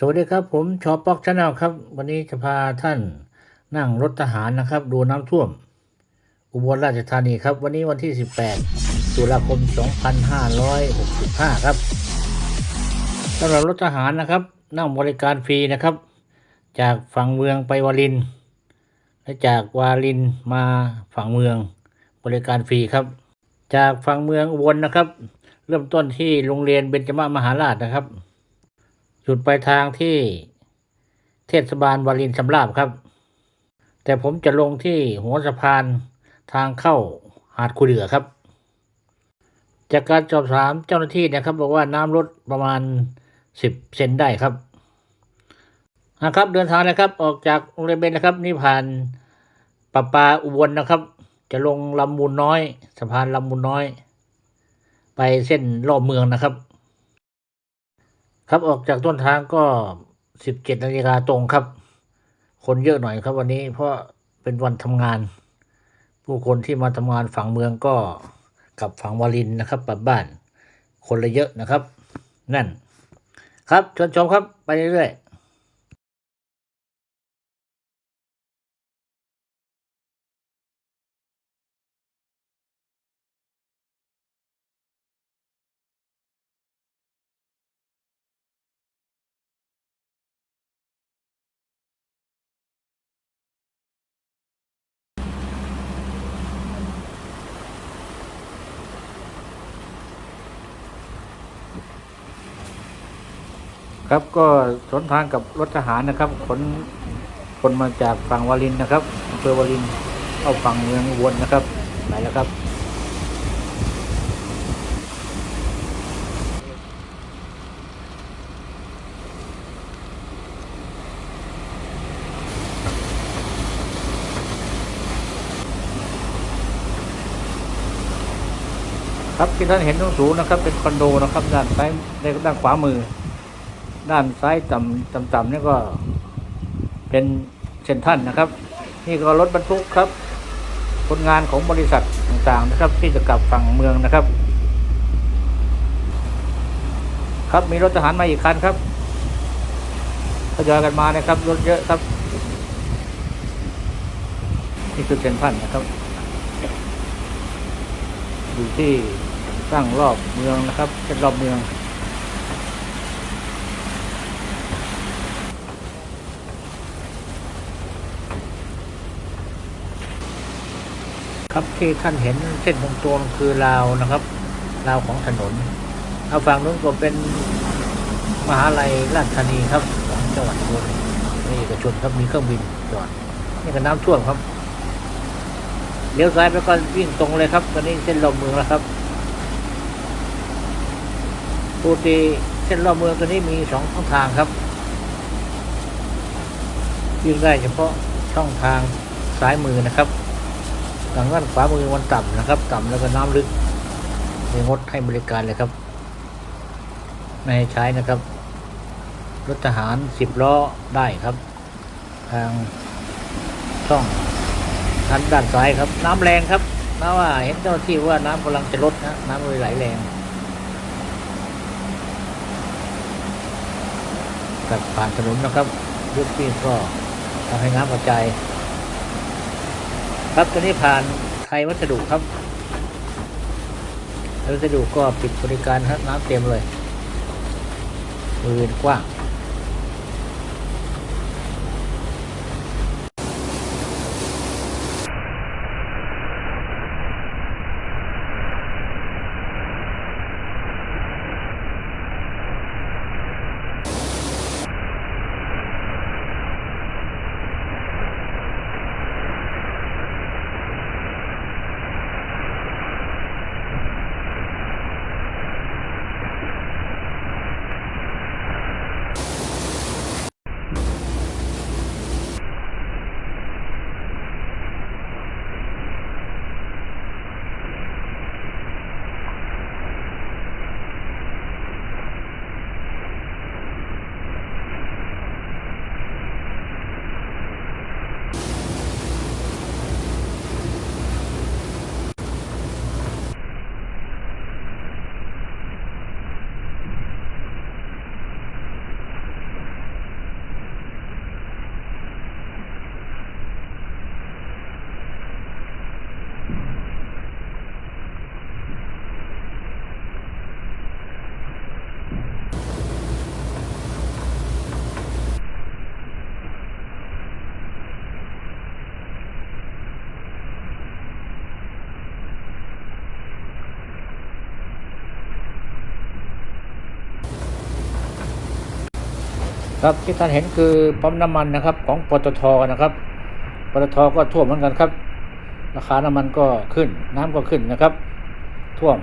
สวัสดีครับผมชอปอกชาแนลครับ วันนี้จะพาท่านนั่งรถทหารนะครับ ดูน้ำท่วม อุบลราชธานีครับ วันนี้วันที่ 18 ตุลาคม 2565 ครับสำหรับรถทหารนะครับ นั่งบริการฟรีนะครับ จากฝั่งเมืองไปวาริน และจากวารินมาฝั่งเมืองบริการฟรีครับ จากฝั่งเมืองอุบลนะครับ เริ่มต้นที่โรงเรียนเบญจมามหาราชนะครับ จุดปลายทางที่เทศบาลวารินชำราบครับ แต่ผมจะลงที่หัวสะพานทางเข้าหาดคูเดือครับ จากการสอบถามเจ้าหน้าที่นะครับ บอกว่าน้ำลดประมาณสิบเซนได้ครับนะครับ เดินทางนะครับออกจากโรงเรียนเบนนะครับ นี่ผ่านปะปาอุบลนะครับ จะลงลำมูลน้อย สะพานลำมูลน้อย ไปเส้นรอบเมืองนะครับ ครับออกจากต้นทางก็สิบเจ็ดนาฬิกาตรงครับ คนเยอะหน่อยครับวันนี้เพราะเป็นวันทำงาน ผู้คนที่มาทำงานฝั่งเมืองก็กลับฝั่งวารินนะครับกลับบ้าน คนละเยอะนะครับ นั่น ครับชวนชมครับไปเรื่อยๆ ครับก็สนทางกับรถทหารนะครับขนคนมาจากฝั่งวารินนะครับอำเภอวารินเข้าฝั่งเมืองอุบลนะครับไปแล้วครับ ครับที่ท่านเห็นตรงสูงนะครับ เป็นคอนโดนะครับด้านซ้ายในด้านขวามือ ด้านซ้ายต่ำต่ำต่ำนี่ก็เป็นเซนทันนะครับ นี่ก็รถบรรทุกครับคนงานของบริษัทต่างๆนะครับ ที่จะกลับฝั่งเมืองนะครับ ครับมีรถทหารมาอีกคันครับทยอยกันมานะครับ รถเยอะครับนี่คือเซนทันนะครับอยู่ที่ตั้างรอบเมืองนะครับเป็นรอบเมือง ครับที่ท่านเห็นเส้นตรงตัวๆคือราวนะครับราวของถนนเอาฝั่งนู้นก็เป็นมหาลัยราชธานีครับของจังหวัดอุบลนี่เอกชนครับมีเครื่องบินจอดนี่ก็น้ำท่วมครับเลี้ยวซ้ายไปก็วิ่งตรงเลยครับ ตอนนี้เส้นรอบเมืองแล้วครับปกติเส้นรอบเมืองตัวนี้มีสองช่องทางครับวิ่งได้เฉพาะช่องทางซ้ายมือนะครับ ทางด้านขวามือมันต่ำนะครับ ต่ำแล้วก็น้ำลึกมีงดให้บริการเลยครับ ไม่ให้ใช้นะครับ รถทหารสิบล้อได้ครับ ทางช่องทางด้านซ้ายครับ น้ำแรงครับน้าว่าเห็นเจ้าที่ว่าน้ำกำลังจะลดนะน้ำเลยไหลแรงกับผ่านถนนนะครับยุคนี้ก็ทำให้น้ำกระจาย ครับตัวนี้ผ่านไทยวัสดุครับไทยวัสดุก็ปิดบริการครับน้ำเต็มเลยมือกว้าง ครับที่ท่านเห็นคือปั๊มน้ำมันนะครับ ของปตทนะครับปตทก็ท่วมเหมือนกันครับ ราคาน้ำมันก็ขึ้นน้ำก็ขึ้นนะครับ ท่วม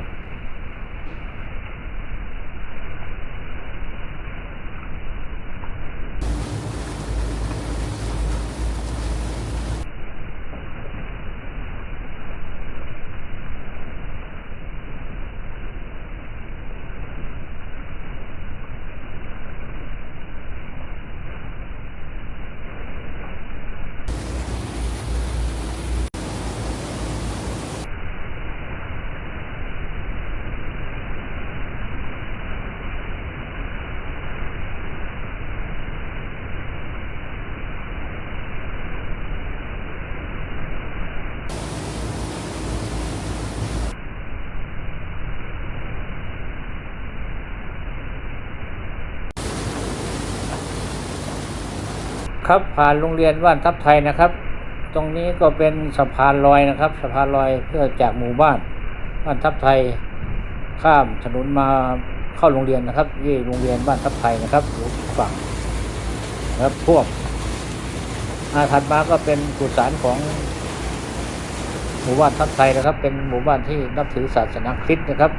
ครับผ่านโรงเรียนว่านทับไทยนะครับ ตรงนี้ก็เป็นสะพานลอยนะครับ สะพานลอยเพื่อจากหมู่บ้านบ้านทับไทย ข้ามถนนมาเข้าโรงเรียนนะครับที่โรงเรียนบ้านทับไทยนะครับอยู่ฝั่งนะครับพวกอาถัดมาก็เป็นกุศลของหมู่บ้านทับไทยนะครับ เป็นหมู่บ้านที่นับถือศาสนาคริสต์นะครับ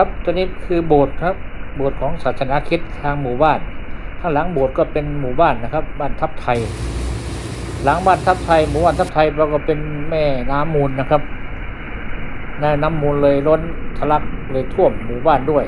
ครับตัวนี้คือโบสถ์ครับ โบสถ์ของศาสนาคริสต์ทางหมู่บ้าน ข้างหลังโบสถ์ก็เป็นหมู่บ้านนะครับ บ้านทับไทย หลังบ้านทับไทยหมู่บ้านทับไทยเราก็เป็นแม่น้ำมูลนะครับแม่น้ำมูลเลยล้นทะลักเลยท่วมหมู่บ้านด้วย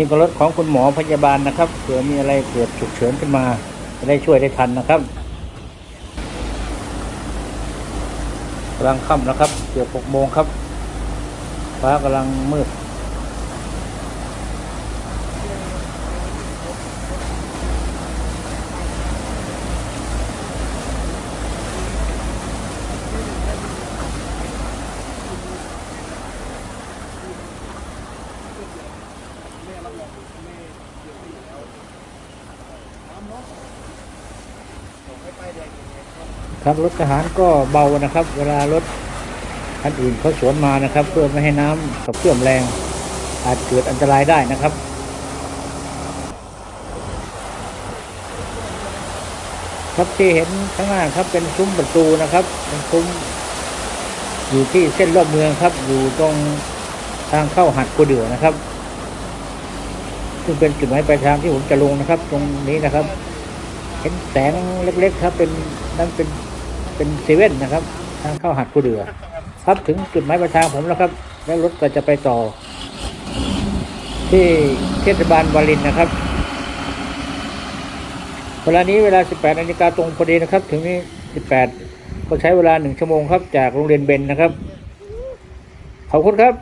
นี่ก็รถของคุณหมอพยาบาลนะครับเผื่อมีอะไรเกิดฉุกเฉินขึ้นมา จะได้ช่วยได้ทันนะครับกำลังค่ำนะครับเกือบหกโมงครับฟ้ากำลังมืด ครับรถทหารก็เบานะครับ เวลารถคันอื่นเขาสวนมานะครับ เพื่อไม่ให้น้ำกับเครื่องแรง อาจเกิดอันตรายได้นะครับครับที่เห็นข้างหน้าครับเป็นซุ้มประตูนะครับเป็นซุ้มอยู่ที่เส้นรอบเมืองครับ อยู่ตรงทางเข้าหัดกูเดือนะครับ ซึ่งเป็นจุดหมายปลายทางที่ผมจะลงนะครับ ตรงนี้นะครับ เห็นแสงเล็กๆครับ เป็นนั่นเป็น เป็นเซเว่นนะครับ ทางเข้าหัดผู้เดือครับถึงจุดหมายปลายทางผมแล้วครับ แล้วรถก็จะไปต่อ ที่เทศบาลวารินนะครับเวลานี้เวลา 18นาฬิกาตรงพอดีนะครับ ถึงนี้ 18 ก็ใช้เวลาหนึ่งชั่วโมงครับ จากโรงเรียนเบนนะครับ ขอบคุณครับ